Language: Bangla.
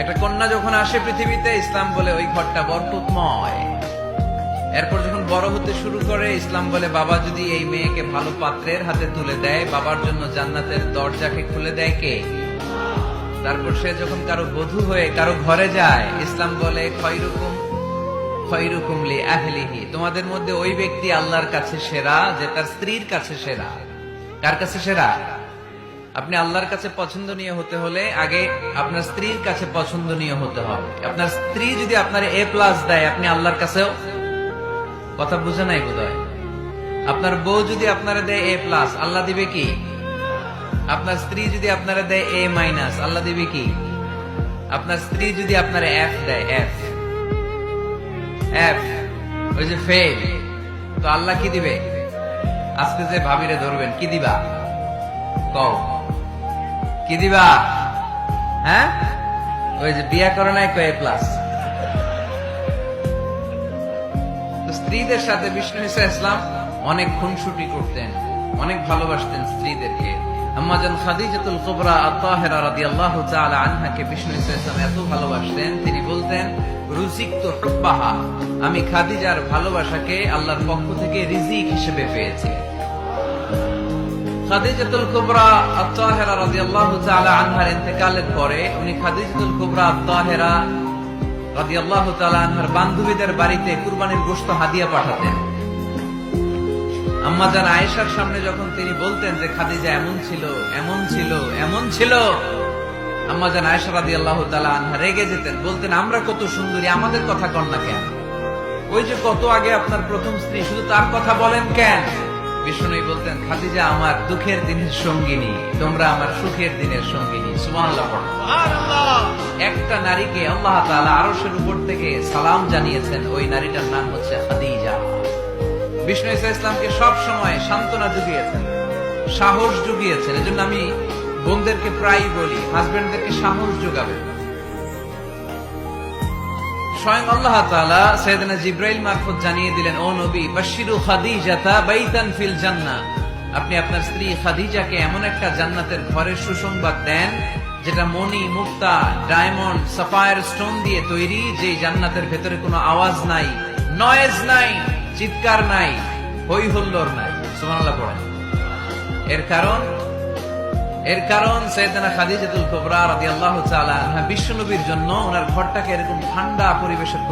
একটা কন্যা যখন আসে পৃথিবীতে, ইসলাম বলে ওই ঘরটা বরকতময়। এরপর যখন বড় হতে শুরু করে, ইসলাম বলে, বাবা যদি এই মেয়েকে ভালো পাত্রের হাতে তুলে দেয়, বাবার জন্য জান্নাতের দরজাকে খুলে দেয় কে? তারপর সে যখন কারও বধূ হয়ে কারও ঘরে যায়, ইসলাম বলে, খয়রুকুম তোমাদের মধ্যে ওই ব্যক্তি আল্লাহর কাছে সেরা, যে তার স্ত্রীর কাছে সেরা। কার কাছে সেরা? আপনি আল্লাহর কাছে পছন্দনীয় হতে হলে আগে আপনার স্ত্রীর কাছে পছন্দনীয় হতে হবে। আপনার স্ত্রী যদি আপনার এ প্লাস দেয়, আপনি আল্লাহর কাছেও কথা বুঝে নাই বোধ আপনার বউ যদি আপনারা দেয় এ প্লাস আল্লাহ দিবে কি? আপনার স্ত্রী যদি আপনারা দেয় এ মাইনাস আল্লাহ দিবে কি? আপনার স্ত্রী যদি আপনার এফ দেয় এফ এফ ওই যে ফেল তো আল্লাহ কি দিবে? আজকে যে ভাবিরে ধরবেন, কি দিবা? কও। কি দিবা? হ্যাঁ? ওই যে বিয়া করে নাই কয়ে প্লাস স্ত্রীদের সাথে বিষ্ণু ইসা ইসলাম অনেক খুনসুটি করতেন, অনেক ভালোবাসতেন স্ত্রীদেরকে। আম্মাজান খাদিজাতুল কুবরা আত্তাহেরা রাদিয়াল্লাহু তাআলা আনহাকে বিষ্ণু ইসা ইসলাম এত ভালোবাসতেন, তিনি বলতেন রুজিকতু হুব্বাহা। আমি খাদিজার ভালোবাসাকে আল্লাহর পক্ষ থেকে রিজিক হিসেবে পেয়েছি। পাঠাতেন। আয়েশার সামনে যখন তিনি বলতেন যে, খাদিজা, এমন ছিল এমন ছিল এমন ছিল। আম্মা জান আয়েশা রাদিয়াল্লাহু তাআলা আনহা রেগে যেতেন, বলতেন, আমরা কত সুন্দরী, আমাদের কথা কন না কেন? ওই যে কত আগে আপনার প্রথম স্ত্রী, শুধু তার কথা বলেন কেন? বিষ্ণু বলতেন খাদিজা আমার দুঃখের দিনের সঙ্গিনী তোমরা আমার সুখের দিনের সঙ্গিনী। সুবহানাল্লাহ একটা নারীকে আল্লাহ তাআলা আরশের উপর থেকে সালাম জানিয়েছেন ওই নারীটার নাম হচ্ছে খাদিজা। বিষ্ণু ইসা ইসলামকে সব সময় সান্ত্বনা জুগিয়েছেন সাহস জুগিয়েছেন এজন্য আমি বোনদেরকে প্রায়ই বলি হাজবেন্ডদেরকে সাহস যোগাবে স্বয়ং আল্লাহ তাআলা সৈয়দনা জিব্রাইল মারফত জানিয়ে দিলেন, ও নবী বাশিরু খাদিজাতা বাইতান ফিল জান্নাহ। আপনি আপনার স্ত্রী খাদিজাকে এমন একটা জান্নাতের ঘরের সুসংবাদ দেন, যেটা মণি, মুক্তা, ডায়মন্ড, সাফায়ার স্টোন দিয়ে তৈরি যে জান্নাতের ভেতরে কোনো আওয়াজ নাই, নয়েজ নাই, চিৎকার নাই হই হুল্লোর নাই। সুবহানাল্লাহ পড়েন। এর কারণ এর কারণ সৈয়দনা খাদিজাতুল কুবরা রাদিয়াল্লাহু তাআলা বিশ্ব বিশ্বনবীর জন্য ওনার ঘরটাকে এরকম ঠান্ডা পরিবেশের